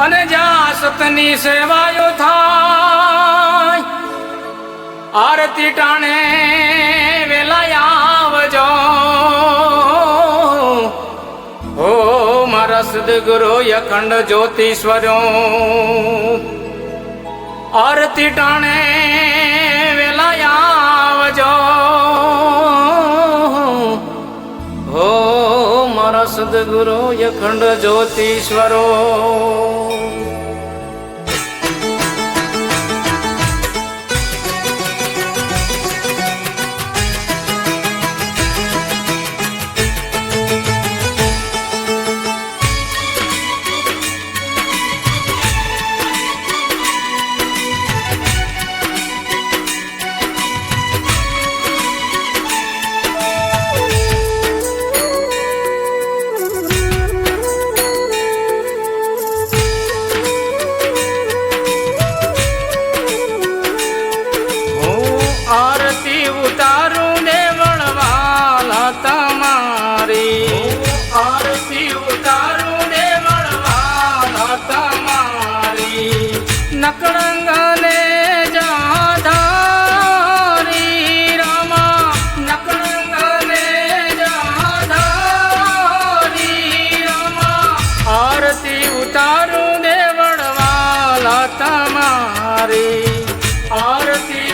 અને જ્યાં સતની સેવાયો થાય, આરતી ટાણે વેલાયા આવજો. હો, મારા સદગુરુ અખંડ જ્યોતિશ્વરો, આરતી ટાણે વેલાયા આવજો. હો, મારા સદગુરુ અખંડ જ્યોતિશ્વરો તમારી આરતી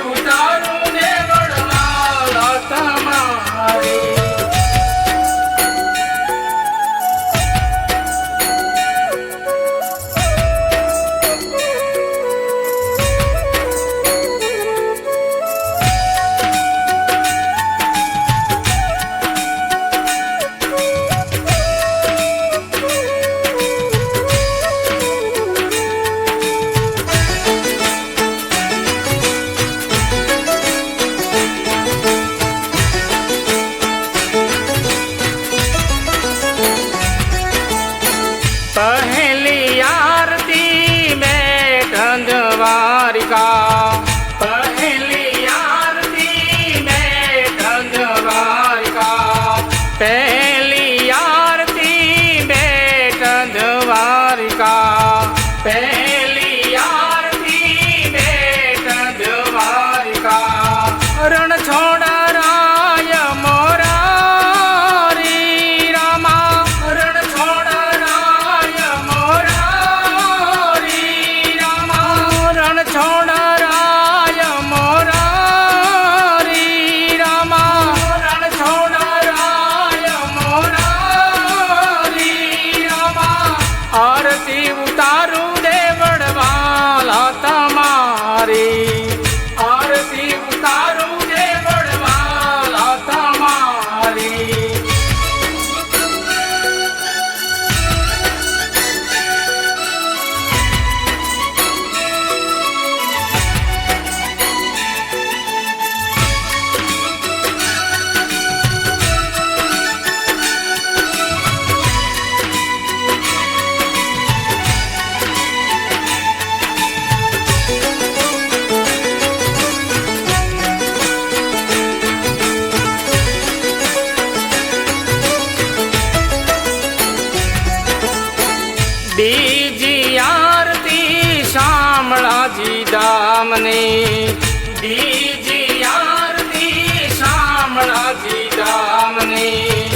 માજી દામની. બીજી આરતી શામળાજી દામની.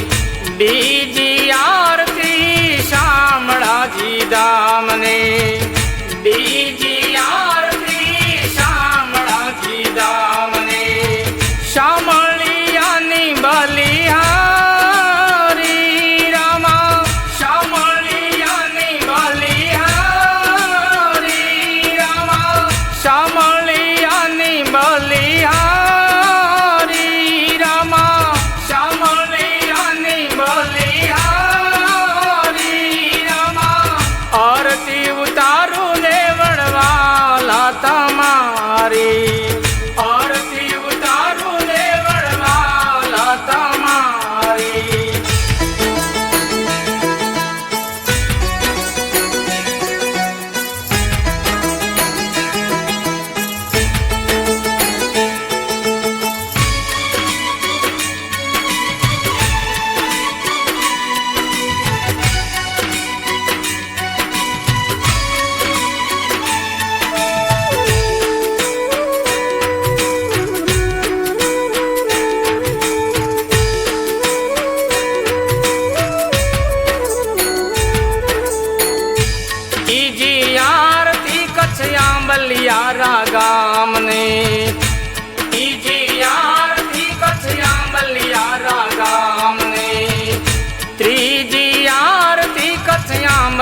બીજી આરતી શામળાજી દામની. બીજી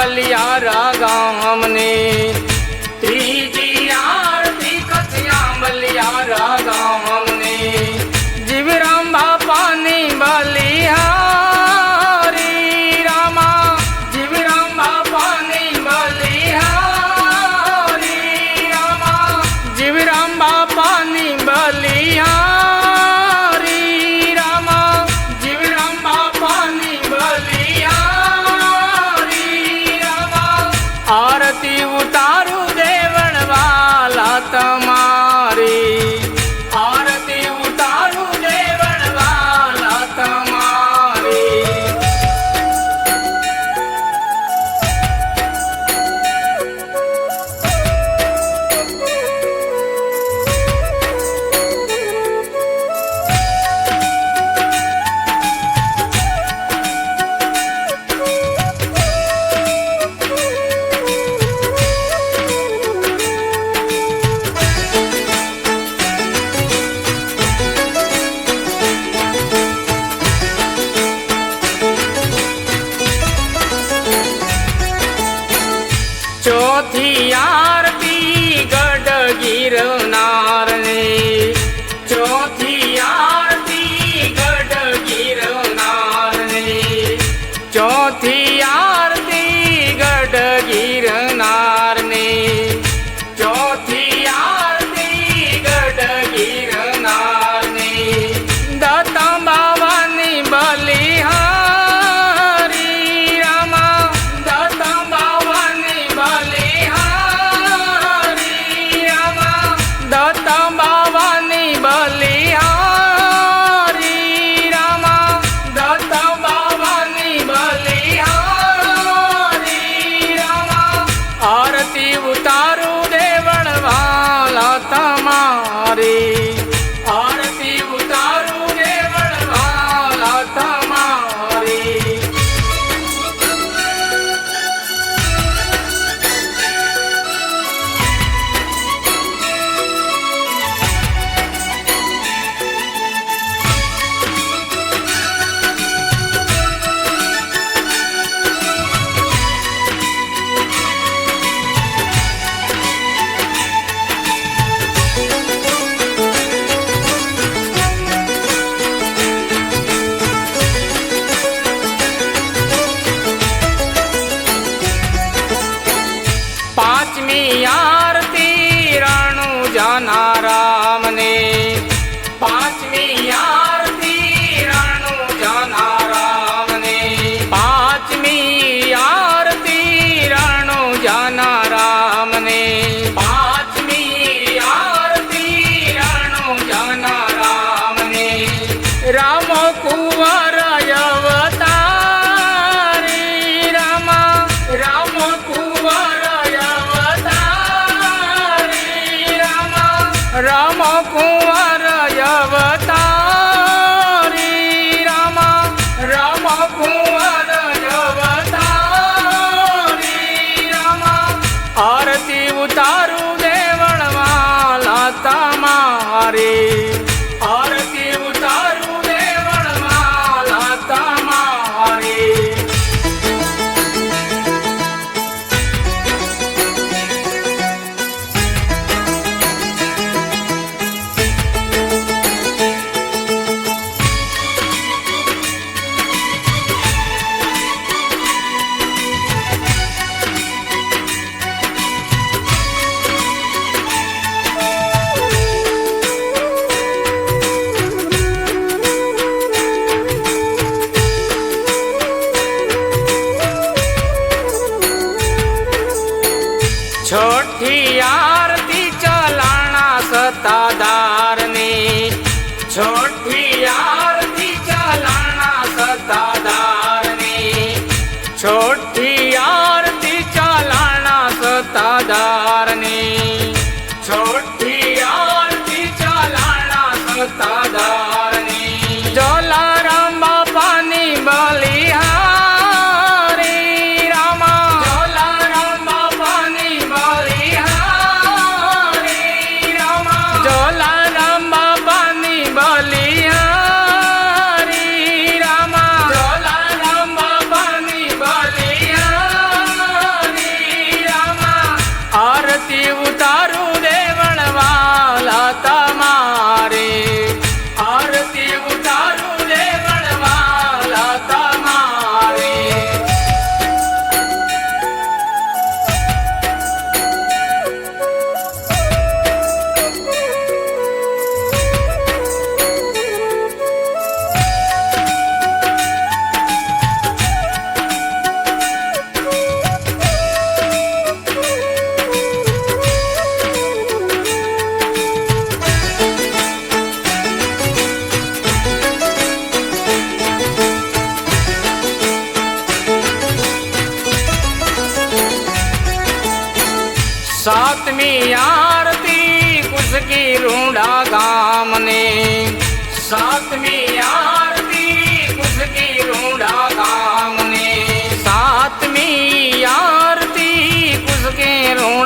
વાલિયા રા ગામની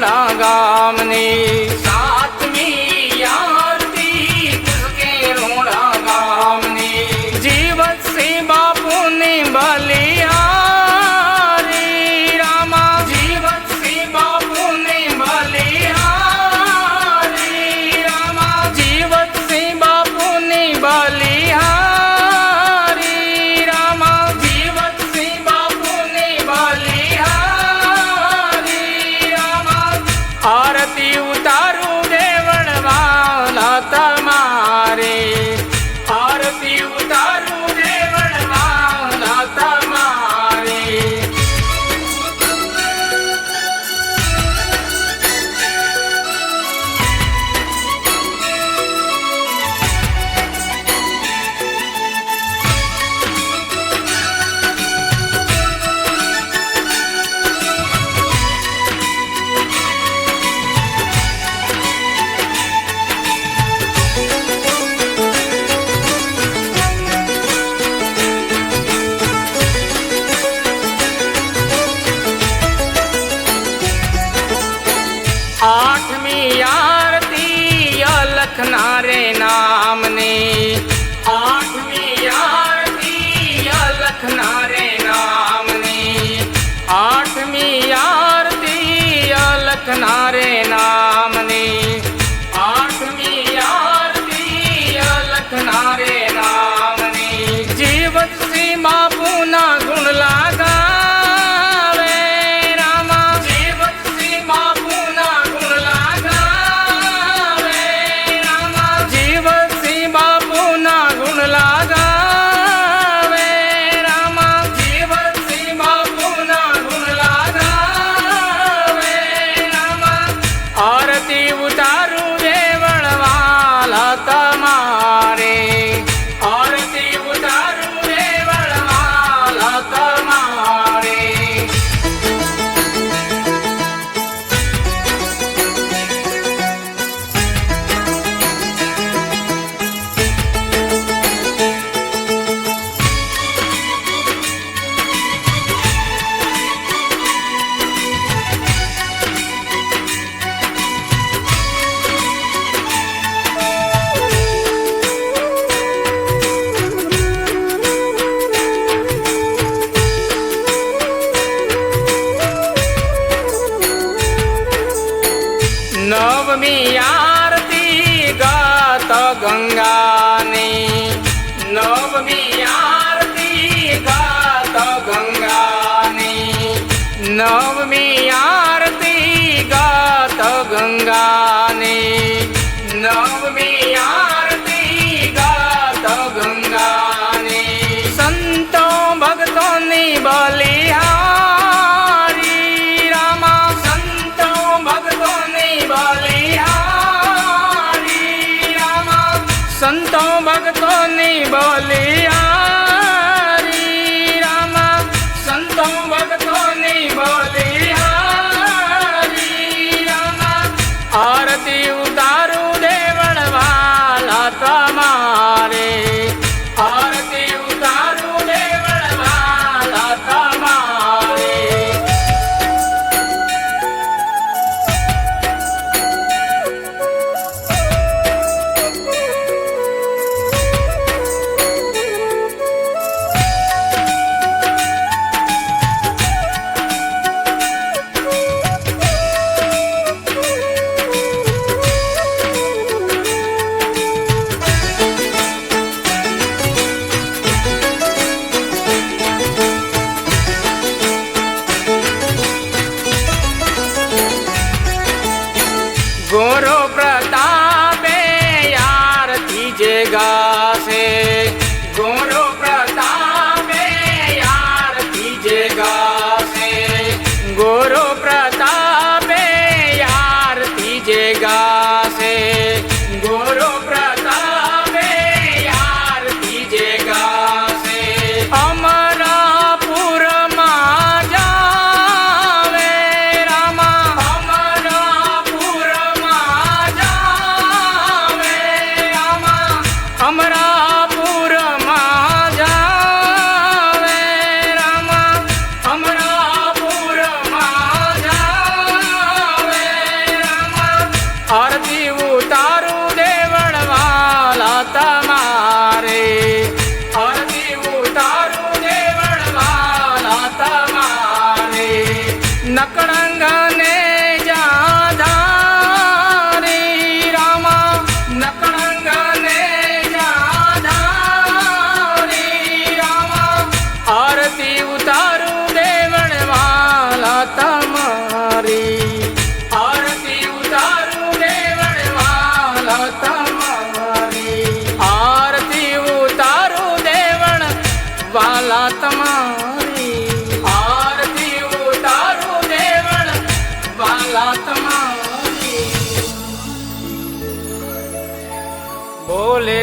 ગુણા ગામની નવમી આરતી ગાત ગંગાની. નવમી આરતી ગાત ગંગાની. નવ સંતો ભક્તો ની બોલી.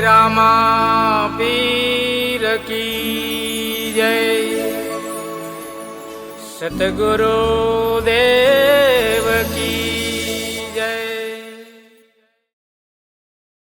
રામા પીર કી જય. સતગુરુ દેવ